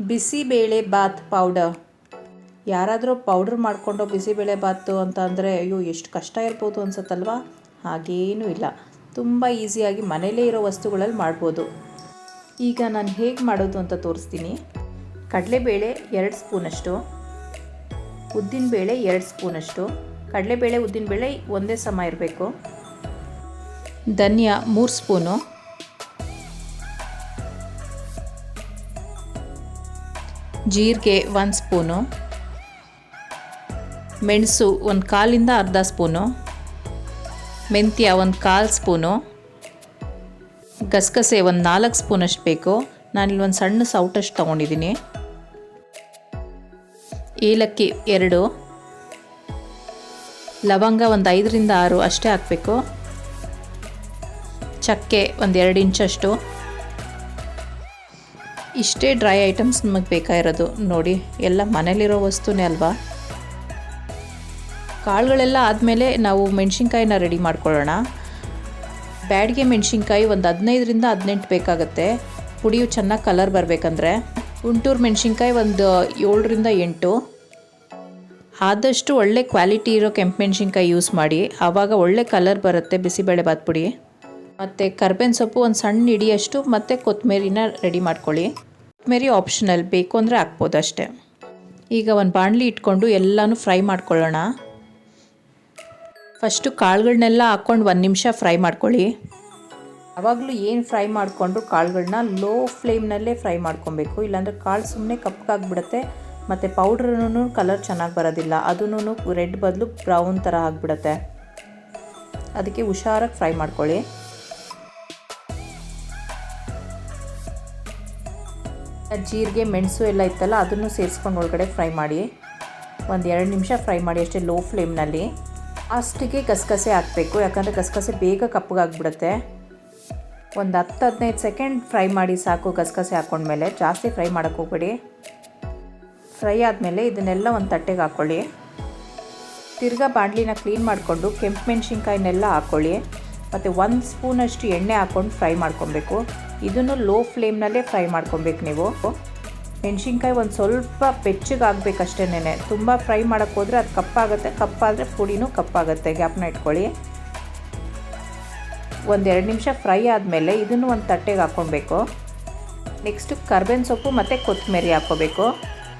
Bisibele bath powder ಯಾರಾದರೂ powder ಮಾಡಿಕೊಂಡು ಬಿಸಿಬೇಳೆ ಬಾತು ಅಂತ ಅಂದರೆ, ಅಯ್ಯೋ, ಎಷ್ಟು ಕಷ್ಟ ಇರ್ಬೋದು ಅನ್ಸುತ್ತಲ್ವಾ? ಹಾಗೇನೂ ಇಲ್ಲ. ತುಂಬ ಈಸಿಯಾಗಿ ಮನೇಲೇ ಇರೋ ವಸ್ತುಗಳಲ್ಲಿ ಮಾಡ್ಬೋದು. ಈಗ ನಾನು ಹೇಗೆ ಮಾಡೋದು ಅಂತ ತೋರಿಸ್ತೀನಿ. ಕಡಲೆಬೇಳೆ ಎರಡು ಸ್ಪೂನಷ್ಟು. ಉದ್ದಿನಬೇಳೆ ಎರಡು ಸ್ಪೂನಷ್ಟು. ಕಡಲೆಬೇಳೆ, ಉದ್ದಿನಬೇಳೆ ಒಂದೇ ಸಮ ಇರಬೇಕು. ಧನಿಯಾ ಮೂರು ಸ್ಪೂನು. ಜೀರಿಗೆ ಒಂದು ಸ್ಪೂನು. ಮೆಣಸು ಒಂದು ಕಾಲಿಂದ ಅರ್ಧ ಸ್ಪೂನು. ಮೆಂತ್ಯ ಒಂದು ಕಾಲು ಸ್ಪೂನು. ಗಸಗಸೆ ಒಂದು ನಾಲ್ಕು ಸ್ಪೂನಷ್ಟು ಬೇಕು. ನಾನಿಲ್ಲಿ ಒಂದು ಸಣ್ಣ ಸೌಟಷ್ಟು ತೊಗೊಂಡಿದ್ದೀನಿ. ಏಲಕ್ಕಿ ಎರಡು. ಲವಂಗ ಒಂದು ಐದರಿಂದ ಆರು ಅಷ್ಟೇ ಹಾಕಬೇಕು. ಚಕ್ಕೆ ಒಂದು ಎರಡು ಇಂಚಷ್ಟು. ಇಷ್ಟೇ ಡ್ರೈ ಐಟಮ್ಸ್ ನಮಗೆ ಬೇಕಾಗಿರೋದು. ನೋಡಿ, ಎಲ್ಲ ಮನೇಲಿರೋ ವಸ್ತುನೇ ಅಲ್ವಾ? ಕಾಳುಗಳೆಲ್ಲ ಆದಮೇಲೆ ನಾವು ಮೆಣಸಿನ್ಕಾಯಿನ ರೆಡಿ ಮಾಡ್ಕೊಳ್ಳೋಣ. ಬ್ಯಾಡಿಗೆ ಮೆಣಸಿನ್ಕಾಯಿ ಒಂದು ಹದಿನೈದರಿಂದ ಹದಿನೆಂಟು ಬೇಕಾಗುತ್ತೆ. ಪುಡಿಯು ಚೆನ್ನಾಗಿ ಕಲರ್ ಬರಬೇಕಂದ್ರೆ. ಗುಂಟೂರು ಮೆಣಸಿನ್ಕಾಯಿ ಒಂದು ಏಳರಿಂದ ಎಂಟು. ಆದಷ್ಟು ಒಳ್ಳೆ ಕ್ವಾಲಿಟಿ ಇರೋ ಕೆಂಪು ಮೆಣಸಿನ್ಕಾಯಿ ಯೂಸ್ ಮಾಡಿ. ಆವಾಗ ಒಳ್ಳೆ ಕಲರ್ ಬರುತ್ತೆ ಬಿಸಿಬೇಳೆ ಬಾತ್ ಪುಡಿ. ಮತ್ತು ಕರ್ಬೇವಿನ ಸೊಪ್ಪು ಒಂದು ಸಣ್ಣ ಹಿಡಿಯಷ್ಟು, ಮತ್ತು ಕೊತ್ತಂಬರಿನ ರೆಡಿ ಮಾಡ್ಕೊಳ್ಳಿ. ಕೊತ್ತಂಬರಿ ಆಪ್ಷನಲ್ ಬೇಕು ಅಂದರೆ ಹಾಕ್ಬೋದು ಅಷ್ಟೇ. ಈಗ ಒಂದು ಬಾಣಲಿ ಇಟ್ಕೊಂಡು ಎಲ್ಲನೂ ಫ್ರೈ ಮಾಡ್ಕೊಳ್ಳೋಣ. ಫಸ್ಟು ಕಾಳುಗಳನ್ನೆಲ್ಲ ಹಾಕ್ಕೊಂಡು ಒಂದು ನಿಮಿಷ ಫ್ರೈ ಮಾಡ್ಕೊಳ್ಳಿ. ಯಾವಾಗಲೂ ಏನು ಫ್ರೈ ಮಾಡಿಕೊಂಡು ಕಾಳುಗಳನ್ನ ಲೋ ಫ್ಲೇಮ್ನಲ್ಲೇ ಫ್ರೈ ಮಾಡ್ಕೊಬೇಕು. ಇಲ್ಲಾಂದರೆ ಕಾಳು ಸುಮ್ಮನೆ ಕಪ್ಪಗಾಗ್ಬಿಡುತ್ತೆ ಮತ್ತು ಪೌಡ್ರೂ ಕಲರ್ ಚೆನ್ನಾಗಿ ಬರೋದಿಲ್ಲ. ಅದೂ ರೆಡ್ ಬದಲು ಬ್ರೌನ್ ಥರ ಆಗಿಬಿಡುತ್ತೆ. ಅದಕ್ಕೆ ಹುಷಾರಾಗಿ ಫ್ರೈ ಮಾಡ್ಕೊಳ್ಳಿ. ಜೀರಿಗೆ, ಮೆಣಸು ಎಲ್ಲ ಇತ್ತಲ್ಲ, ಅದನ್ನು ಸೇರಿಸ್ಕೊಂಡು ಒಳಗಡೆ ಫ್ರೈ ಮಾಡಿ. ಒಂದು ಎರಡು ನಿಮಿಷ ಫ್ರೈ ಮಾಡಿ ಅಷ್ಟೇ ಲೋ ಫ್ಲೇಮ್ನಲ್ಲಿ ಅಷ್ಟಿಗೆ ಗಸಗಸೆ ಹಾಕಬೇಕು ಯಾಕಂದರೆ ಗಸಗಸೆ ಬೇಗ ಕಪ್ಪಗಾಗ್ಬಿಡುತ್ತೆ ಒಂದು ಹತ್ತು, ಹದಿನೈದು ಸೆಕೆಂಡ್ ಫ್ರೈ ಮಾಡಿ ಸಾಕು ಗಸಗಸೆ ಹಾಕ್ಕೊಂಡ್ಮೇಲೆ ಜಾಸ್ತಿ ಫ್ರೈ ಮಾಡೋಕ್ಕೆ ಹೋಗ್ಬೇಡಿ. ಫ್ರೈ ಆದಮೇಲೆ ಇದನ್ನೆಲ್ಲ ಒಂದು ತಟ್ಟೆಗೆ ಹಾಕ್ಕೊಳ್ಳಿ ತಿರ್ಗಾ ಬಾಣಲಿನ ಕ್ಲೀನ್ ಮಾಡಿಕೊಂಡು ಕೆಂಪು ಮೆಣಸಿನ್ಕಾಯಿನೆಲ್ಲ ಹಾಕ್ಕೊಳ್ಳಿ ಮತ್ತು ಒಂದು ಸ್ಪೂನಷ್ಟು ಎಣ್ಣೆ ಹಾಕ್ಕೊಂಡು ಫ್ರೈ ಮಾಡ್ಕೊಬೇಕು. ಇದನ್ನು ಲೋ ಫ್ಲೇಮ್ನಲ್ಲೇ ಫ್ರೈ ಮಾಡ್ಕೊಬೇಕು ನೀವು. ಮೆಣಸಿನ್ಕಾಯಿ ಒಂದು ಸ್ವಲ್ಪ ಬೆಚ್ಚಗೆ ಆಗಬೇಕಷ್ಟೇನೆ ತುಂಬ ಫ್ರೈ ಮಾಡೋಕ್ಕೆ ಹೋದರೆ ಅದು ಕಪ್ಪಾಗುತ್ತೆ. ಕಪ್ಪಾದರೆ ಪುಡಿನೂ ಕಪ್ಪಾಗುತ್ತೆ. ಗ್ಯಾಪ್ನ ಇಟ್ಕೊಳ್ಳಿ. ಒಂದು ಎರಡು ನಿಮಿಷ ಫ್ರೈ ಆದಮೇಲೆ ಇದನ್ನು ಒಂದು ತಟ್ಟೆಗೆ ಹಾಕ್ಕೊಬೇಕು. ನೆಕ್ಸ್ಟು ಕರ್ಬೇವಿನ ಸೊಪ್ಪು ಮತ್ತು ಕೊತ್ತಂಬರಿ ಹಾಕ್ಕೋಬೇಕು.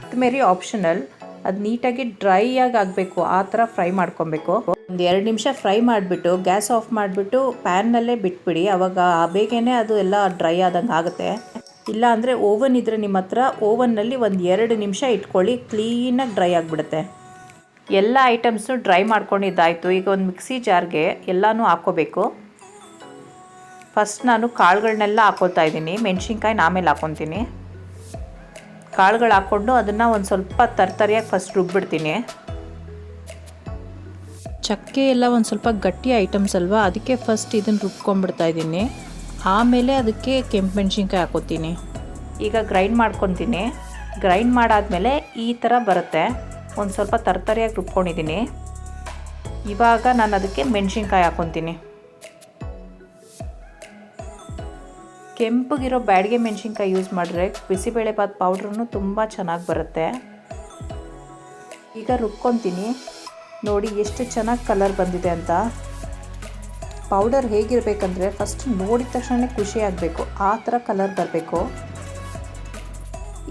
ಕೊತ್ತಂಬರಿ ಆಪ್ಷನಲ್ ಅದು ನೀಟಾಗಿ ಡ್ರೈ ಆಗಿ ಆಗಬೇಕು ಆ ಥರ ಫ್ರೈ ಮಾಡ್ಕೊಬೇಕು. ಒಂದು ಎರಡು ನಿಮಿಷ ಫ್ರೈ ಮಾಡಿಬಿಟ್ಟು, ಗ್ಯಾಸ್ ಆಫ್ ಮಾಡಿಬಿಟ್ಟು ಪ್ಯಾನ್ನಲ್ಲೇ ಬಿಟ್ಬಿಡಿ. ಅವಾಗ ಬೇಗನೆ ಅದು ಎಲ್ಲ ಡ್ರೈ ಆದಂಗೆ ಆಗುತ್ತೆ. ಇಲ್ಲ ಅಂದರೆ ಓವನ್ ಇದ್ದರೆ ನಿಮ್ಮ ಹತ್ರ ಓವನ್ನಲ್ಲಿ ಒಂದು ಎರಡು ನಿಮಿಷ ಇಟ್ಕೊಳ್ಳಿ ಕ್ಲೀನಾಗಿ ಡ್ರೈ ಆಗಿಬಿಡುತ್ತೆ. ಎಲ್ಲ ಐಟಮ್ಸು ಡ್ರೈ ಮಾಡ್ಕೊಂಡಿದ್ದಾಯಿತು. ಈಗ ಒಂದು ಮಿಕ್ಸಿ ಜಾರ್ಗೆ ಎಲ್ಲನೂ ಹಾಕ್ಕೋಬೇಕು. ಫಸ್ಟ್ ನಾನು ಕಾಳುಗಳನ್ನೆಲ್ಲ ಹಾಕ್ಕೊಳ್ತಾ ಇದ್ದೀನಿ. ಮೆಣಸಿನ್ಕಾಯಿನ ಆಮೇಲೆ ಹಾಕ್ಕೊತೀನಿ ಕಾಳುಗಳು ಹಾಕ್ಕೊಂಡು ಅದನ್ನು ಒಂದು ಸ್ವಲ್ಪ ತರ್ತರಿಯಾಗಿ ಫಸ್ಟ್ ರುಬ್ಬಿಡ್ತೀನಿ. ಚಕ್ಕೆ ಎಲ್ಲ ಒಂದು ಸ್ವಲ್ಪ ಗಟ್ಟಿ ಐಟಮ್ಸ್ ಅಲ್ವಾ? ಅದಕ್ಕೆ ಫಸ್ಟ್ ಇದನ್ನು ರುಬ್ಕೊಂಡ್ಬಿಡ್ತಾ ಇದ್ದೀನಿ. ಆಮೇಲೆ ಅದಕ್ಕೆ ಕೆಂಪು ಮೆಣಸಿನ್ಕಾಯಿ ಹಾಕೋತೀನಿ. ಈಗ ಗ್ರೈಂಡ್ ಮಾಡ್ಕೊತೀನಿ. ಗ್ರೈಂಡ್ ಮಾಡಾದಮೇಲೆ ಈ ಥರ ಬರುತ್ತೆ. ಒಂದು ಸ್ವಲ್ಪ ತರ್ತರಿಯಾಗಿ ರುಬ್ಕೊಂಡಿದ್ದೀನಿ. ಇವಾಗ ನಾನು ಅದಕ್ಕೆ ಮೆಣಸಿನ್ಕಾಯಿ ಹಾಕ್ಕೊತೀನಿ ಕೆಂಪಗಿರೋ ಬ್ಯಾಡಿಗೆ ಮೆಣಸಿನ್ಕಾಯಿ ಯೂಸ್ ಮಾಡಿದ್ರೆ ಬಿಸಿಬೇಳೆಬಾತ್ ಪೌಡ್ರೂ ತುಂಬ ಚೆನ್ನಾಗಿ ಬರುತ್ತೆ. ಈಗ ರುಬ್ಕೊತೀನಿ. ನೋಡಿ ಎಷ್ಟು ಚೆನ್ನಾಗಿ ಕಲರ್ ಬಂದಿದೆ ಅಂತ. ಪೌಡರ್ ಹೇಗಿರಬೇಕಂದ್ರೆ ಫಸ್ಟ್ ನೋಡಿದ ತಕ್ಷಣ ಖುಷಿ ಆಗಬೇಕು. ಆ ಥರ ಕಲರ್ ಬರಬೇಕು.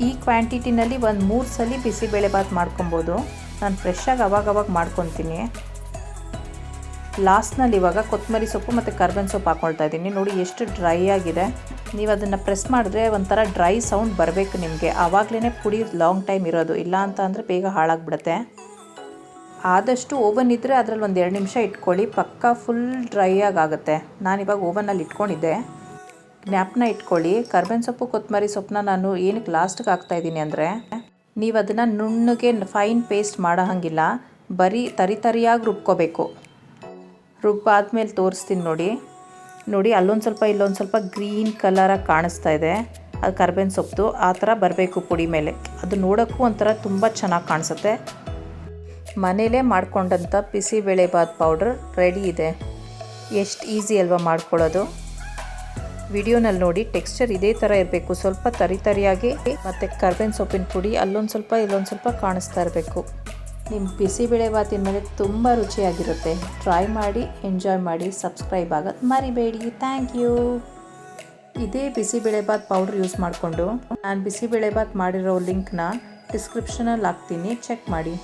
ಈ ಕ್ವಾಂಟಿಟಿನಲ್ಲಿ ಒಂದು ಮೂರು ಸಲ ಬಿಸಿಬೇಳೆಬಾತ್ ಮಾಡ್ಕೊಬೋದು. ನಾನು ಫ್ರೆಶ್ಶಾಗಿ ಅವಾಗವಾಗ ಮಾಡ್ಕೊತೀನಿ. ಲಾಸ್ಟ್ನಲ್ಲಿ ಇವಾಗ ಕೊತ್ತಂಬರಿ ಸೊಪ್ಪು ಮತ್ತು ಕರ್ಬೇವಿನ ಸೊಪ್ಪು ಹಾಕ್ಕೊಳ್ತಾ ಇದ್ದೀನಿ. ನೋಡಿ, ಎಷ್ಟು ಡ್ರೈ ಆಗಿದೆ. ನೀವು ಅದನ್ನು ಪ್ರೆಸ್ ಮಾಡಿದ್ರೆ ಒಂಥರ ಡ್ರೈ ಸೌಂಡ್ ಬರಬೇಕು ನಿಮಗೆ. ಆವಾಗಲೇ ಪುಡಿ ಲಾಂಗ್ ಟೈಮ್ ಇರೋದು. ಇಲ್ಲ ಅಂತ ಅಂದರೆ ಬೇಗ ಹಾಳಾಗ್ಬಿಡುತ್ತೆ. ಆದಷ್ಟು ಓವನ್ ಇದ್ದರೆ ಅದರಲ್ಲಿ ಒಂದು ಎರಡು ನಿಮಿಷ ಇಟ್ಕೊಳ್ಳಿ. ಪಕ್ಕ ಫುಲ್ ಡ್ರೈ ಆಗುತ್ತೆ ನಾನಿವಾಗ ಓವನಲ್ಲಿ ಇಟ್ಕೊಂಡಿದ್ದೆ. ಜ್ಞಾಪನ ಇಟ್ಕೊಳ್ಳಿ. ಕರ್ಬೇವಿನ ಸೊಪ್ಪು, ಕೊತ್ತಂಬರಿ ಸೊಪ್ಪನ್ನ ನಾನು ಏನಕ್ಕೆ ಲಾಸ್ಟಿಗೆ ಹಾಕ್ತಾಯಿದ್ದೀನಿ ಅಂದರೆ, ನೀವು ಅದನ್ನು ನುಣ್ಣಗೆ ಫೈನ್ ಪೇಸ್ಟ್ ಮಾಡೋ ಹಾಗಿಲ್ಲ. ಬರೀ ತರಿತರಿಯಾಗಿ ರುಬ್ಕೋಬೇಕು. ರುಬ್ಬಾದ್ಮೇಲೆ ತೋರಿಸ್ತೀನಿ ನೋಡಿ. ನೋಡಿ, ಅಲ್ಲೊಂದು ಸ್ವಲ್ಪ, ಇಲ್ಲೊಂದು ಸ್ವಲ್ಪ ಗ್ರೀನ್ ಕಲರಾಗಿ ಕಾಣಿಸ್ತಾ ಇದೆ. ಅದು ಕರ್ಬೇವಿನ ಸೊಪ್ಪು, ಆ ಥರ ಬರಬೇಕು ಪುಡಿ ಮೇಲೆ. ಅದು ನೋಡೋಕ್ಕೂ ಒಂಥರ ತುಂಬ ಚೆನ್ನಾಗಿ ಕಾಣಿಸುತ್ತೆ. ಮನೇಲೇ ಮಾಡ್ಕೊಂಡಂಥ ಬಿಸಿಬೇಳೆಬಾತ್ ಪೌಡ್ರ್ ರೆಡಿ ಇದೆ. ಎಷ್ಟು ಈಸಿ ಅಲ್ವಾ ಮಾಡ್ಕೊಳ್ಳೋದು. ವಿಡಿಯೋನಲ್ಲಿ ನೋಡಿ, ಟೆಕ್ಸ್ಚರ್ ಇದೇ ಥರ ಇರಬೇಕು. ಸ್ವಲ್ಪ ತರಿ ತರಿಯಾಗಿ ಮತ್ತು ಕರ್ಬೇವಿನ ಸೊಪ್ಪಿನ ಪುಡಿ ಅಲ್ಲೊಂದು ಸ್ವಲ್ಪ, ಇಲ್ಲೊಂದು ಸ್ವಲ್ಪ ಕಾಣಿಸ್ತಾ ಇರಬೇಕು. ನಿಮ್ಮ ಬಿಸಿಬೇಳೆಬಾತಿನ ಮೇಲೆ ತುಂಬ ರುಚಿಯಾಗಿರುತ್ತೆ. ಟ್ರೈ ಮಾಡಿ ಎಂಜಾಯ್ ಮಾಡಿ ಸಬ್ಸ್ಕ್ರೈಬ್ ಆಗೋದು ಮರಿಬೇಡಿ. ಥ್ಯಾಂಕ್ ಯು ಇದೇ ಬಿಸಿಬೇಳೆಬಾತ್ ಪೌಡ್ರ್ ಯೂಸ್ ಮಾಡಿಕೊಂಡು, ನಾನು ಬಿಸಿಬೇಳೆಬಾತ್ ಮಾಡಿರೋ ಲಿಂಕ್ನ ಡಿಸ್ಕ್ರಿಪ್ಷನಲ್ಲಿ ಹಾಕ್ತೀನಿ. ಚೆಕ್ ಮಾಡಿ.